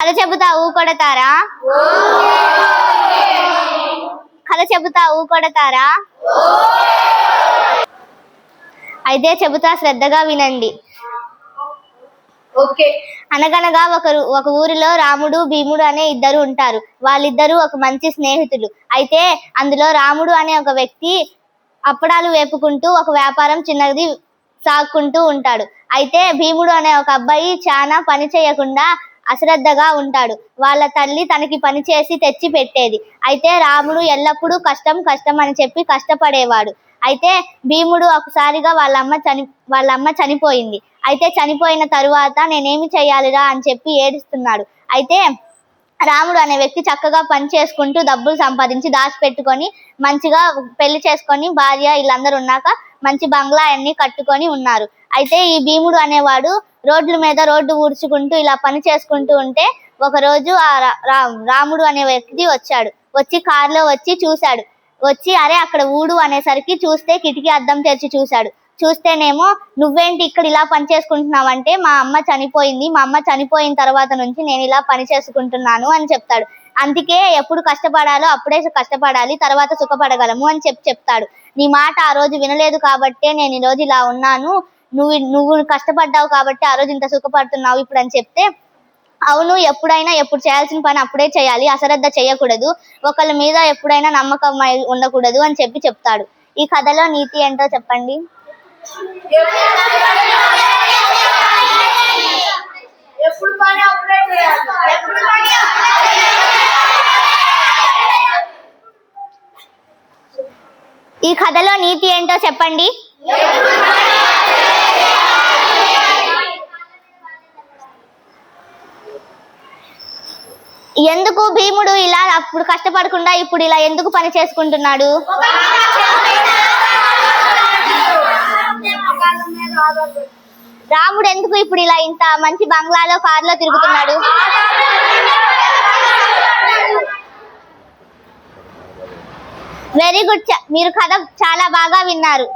కథ చెబుతా ఊ కొడతారా? కథ చెబుతా ఊ కొడతారా? అయితే చెబుతా శ్రద్ధగా వినండి. ఓకే. అనగనగా ఒకరు ఒక ఊరిలో రాముడు భీముడు అనే ఇద్దరు ఉంటారు. వాళ్ళిద్దరూ ఒక మంచి స్నేహితులు. అయితే అందులో రాముడు అనే ఒక వ్యక్తి అప్పడాలు వేపుకుంటూ ఒక వ్యాపారం చిన్నది సాగుకుంటూ ఉంటాడు. అయితే భీముడు అనే ఒక అబ్బాయి చాలా పని చేయకుండా అశ్రద్ధగా ఉంటాడు. వాళ్ళ తల్లి తనకి పని చేసి తెచ్చి పెట్టేది. అయితే రాముడు ఎల్లప్పుడూ కష్టం కష్టం అని చెప్పి కష్టపడేవాడు. అయితే భీముడు ఒకసారిగా వాళ్ళ అమ్మ చని వాళ్ళ అమ్మ చనిపోయింది. అయితే చనిపోయిన తరువాత నేనేమి చేయాలిరా అని చెప్పి ఏడుస్తున్నాడు. అయితే రాముడు అనే వ్యక్తి చక్కగా పని చేసుకుంటూ డబ్బులు సంపాదించి దాచిపెట్టుకొని మంచిగా పెళ్ళి చేసుకొని భార్య వీళ్ళందరూ ఉన్నాక మంచి బంగ్లా అన్ని కట్టుకొని ఉన్నారు. అయితే ఈ భీముడు అనేవాడు రోడ్ల మీద రోడ్డు ఊడ్చుకుంటూ ఇలా పని చేసుకుంటూ ఉంటే ఒక రోజు ఆ రా- రాముడు అనే వ్యక్తి వచ్చాడు. వచ్చి కారులో వచ్చి చూశాడు. వచ్చి అరే అక్కడ ఊడు అనేసరికి చూస్తే కిటికీ అద్దం తెరిచి చూశాడు. చూస్తేనేమో నువ్వేంటి ఇక్కడ ఇలా పని చేసుకుంటున్నావంటే మా అమ్మ చనిపోయింది మా అమ్మ చనిపోయిన తర్వాత నుంచి నేను ఇలా పని చేసుకుంటున్నాను అని చెప్తాడు. అందుకే ఎప్పుడు కష్టపడాలో అప్పుడే కష్టపడాలి తర్వాత సుఖపడగలము అని చెప్పి చెప్తాడు. నీ మాట ఆ రోజు వినలేదు కాబట్టే నేను ఈ రోజు ఇలా ఉన్నాను నువ్వు నువ్వు కష్టపడ్డావు కాబట్టి ఆ రోజు ఇంత సుఖపడుతున్నావు ఇప్పుడు అని చెప్తే అవును ఎప్పుడైనా ఎప్పుడు చేయాల్సిన పని అప్పుడే చేయాలి అశ్రద్ధ చేయకూడదు ఒకళ్ళ మీద ఎప్పుడైనా నమ్మకం ఉండకూడదు అని చెప్పి చెప్తాడు. ఈ కథలో నీతి ఏంటో చెప్పండి. ఎప్పుడు పని అప్పుడే చేయాలి. ఎప్పుడు పని ఈ కథలో నీతి ఏంటో చెప్పండి. ఎందుకు భీముడు ఇలా అప్పుడు కష్టపడకుండా ఇప్పుడు ఇలా ఎందుకు పని చేసుకుంటున్నాడు? రాముడు ఎందుకు ఇప్పుడు ఇలా ఇంత మంచి బంగ్లాలో కారులో తిరుగుతున్నాడు? వెరీ గుడ్ మీరు కథ చాలా బాగా విన్నారు.